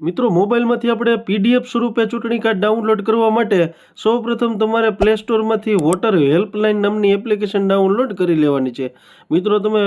મિત્રો, મોબાઈલમાંથી આપણે પીડીએફ સ્વરૂપે ચૂંટણી કાર્ડ ડાઉનલોડ કરવા માટે સૌપ્રથમ તમારે પ્લે સ્ટોરમાંથી વોટર હેલ્પલાઇન નામની એપ્લિકેશન ડાઉનલોડ કરી લેવાની છે. મિત્રો, તમે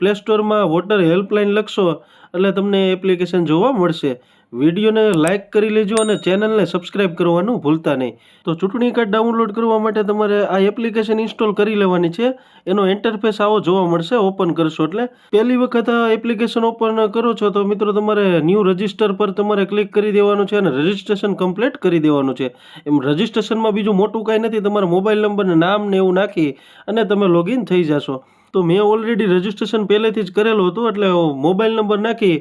પ્લે સ્ટોરમાં વોટર હેલ્પલાઇન લખશો એટલે તમને એપ્લિકેશન જોવા મળશે. વિડીયોને લાઇક કરી લેજો અને ચેનલને સબસ્ક્રાઇબ કરવાનું ભૂલતા નહીં. તો ચૂંટણી કાર્ડ ડાઉનલોડ કરવા માટે તમારે આ એપ્લિકેશન ઇન્સ્ટોલ કરી લેવાની છે. એનો ઇન્ટરફેસ આવો જોવા મળશે, ઓપન કરશો એટલે. પહેલી વખત એપ્લિકેશન ઓપન કરો છો તો મિત્રો તમારે ન્યૂ રજિસ્ટર પર તમારે ક્લિક કરી દેવાનું છે અને રજિસ્ટ્રેશન કમ્પ્લીટ કરી દેવાનું છે. એમ રજિસ્ટ્રેશનમાં બીજું મોટું કાંઈ નથી, તમારા મોબાઈલ નંબર નામ ને એવું નાખી અને તમે લોગિન થઈ જશો. તો મેં ઓલરેડી રજિસ્ટ્રેશન પહેલેથી જ કરેલું હતું એટલે મોબાઈલ નંબર નાખી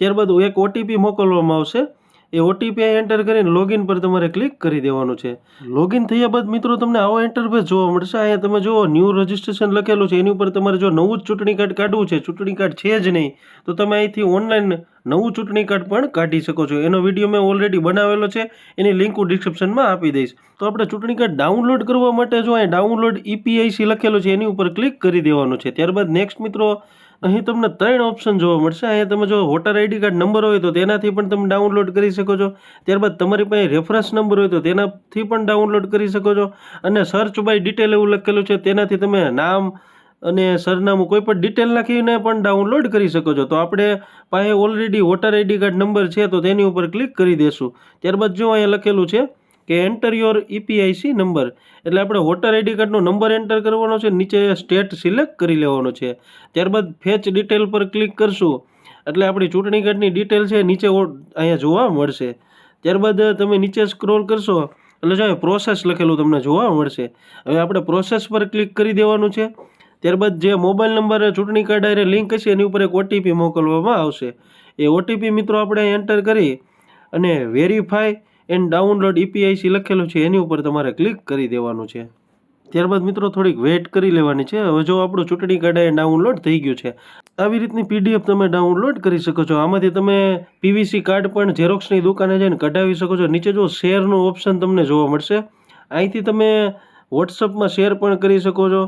ત્યારબાદ એક ઓટીપી મોકલવામાં આવશે. એ ઓટીપી એન્ટર કરીને લોગિન પર તમારે ક્લિક કરી દેવાનું છે. લોગિન થયા બાદ મિત્રો તમને આવો ઇન્ટરફેસ જોવા મળશે. અહીંયા તમે જુઓ ન્યૂ રજિસ્ટ્રેશન લખેલું છે. એની ઉપર તમારે જો નવું જ ચૂંટણી કાર્ડ કાઢવું છે, ચૂંટણી કાર્ડ છે જ નહીં, તો તમે અહીંથી ઓનલાઈન નવું ચૂંટણી કાર્ડ પણ કાઢી શકો છો. એનો વીડિયો મેં ઓલરેડી બનાવેલો છે. એની લિંક હું ડિસ્ક્રિપ્શનમાં આપી દઈશ. તો આપણે ચૂંટણી કાર્ડ ડાઉનલોડ કરવા માટે જો અહીં ડાઉનલોડ ઈપીઆઈસી લખેલું છે, એની ઉપર ક્લિક કરી દેવાનું છે. ત્યારબાદ નેક્સ્ટ મિત્રો અહીં તમને ત્રણ ઓપ્શન જોવા મળશે. અહીંયા તમે જો વોટર આઈડી કાર્ડ નંબર હોય તો તેનાથી પણ તમે ડાઉનલોડ કરી શકો છો. ત્યારબાદ તમારી પાસે રેફરન્સ નંબર હોય તો તેનાથી પણ ડાઉનલોડ કરી શકો છો. અને સર્ચ બાય ડિટેલ એવું લખેલું છે, તેનાથી તમે નામ અને સરનામું કોઈ પણ ડિટેલ નાખીને પણ ડાઉનલોડ કરી શકો છો. તો આપણે પાસે already voter ID card number છે, તો તેની ઉપર ક્લિક કરી દેશું. ત્યારબાદ જો અહીંયા લખેલું છે કે એન્ટર યોર ઈપીઆઈસી નંબર એટલે આપણે વોટર આઈડી કાર્ડનો નંબર એન્ટર કરવાનો છે, નીચે સ્ટેટ સિલેક્ટ કરી લેવાનો છે. ત્યારબાદ ફેચ ડિટેલ પર ક્લિક કરશું, એટલે આપણી ચૂંટણી કાર્ડની ડિટેલ છે નીચે અહીંયા જોવા મળશે. ત્યારબાદ તમે નીચે સ્ક્રોલ કરશો, એટલે જો પ્રોસેસ લખેલું તમને જોવા મળશે. હવે આપણે પ્રોસેસ પર ક્લિક કરી દેવાનું છે. ત્યારબાદ જે મોબાઈલ નંબર ચૂંટણી કાર્ડ હારે લિંક હશે, એની ઉપર એક ઓટીપી મોકલવામાં આવશે. એ ઓટીપી મિત્રો આપણે એન્ટર કરી અને વેરીફાઈ એન્ડ ડાઉનલોડ ઈપીઆઈસી લખેલું છે, એની ઉપર તમારે ક્લિક કરી દેવાનું છે. ત્યારબાદ મિત્રો થોડીક વેઇટ કરી લેવાની છે. હવે જો આપણું ચૂંટણી કાર્ડ એ ડાઉનલોડ થઈ ગયું છે. આવી રીતની પીડીએફ તમે ડાઉનલોડ કરી શકો છો. આમાંથી તમે પીવીસી કાર્ડ પણ ઝેરોક્સની દુકાને જઈને કઢાવી શકો છો. નીચે જો શેરનું ઓપ્શન તમને જોવા મળશે. અહીંથી તમે વોટ્સઅપમાં શેર પણ કરી શકો છો.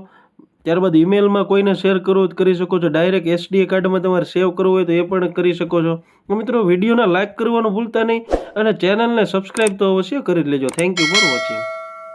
ત્યારબાદ ઈમેલમાં કોઈને શેર કરવું કરી શકો છો. ડાયરેક્ટ એસડીએ કાર્ડમાં તમારે સેવ કરવું હોય તો એ પણ કરી શકો છો. મિત્રો, વિડીયોને લાઇક કરવાનું ભૂલતા નહીં અને ચેનલને સબસ્ક્રાઈબ તો અવશ્ય કરી લેજો. Thank you for watching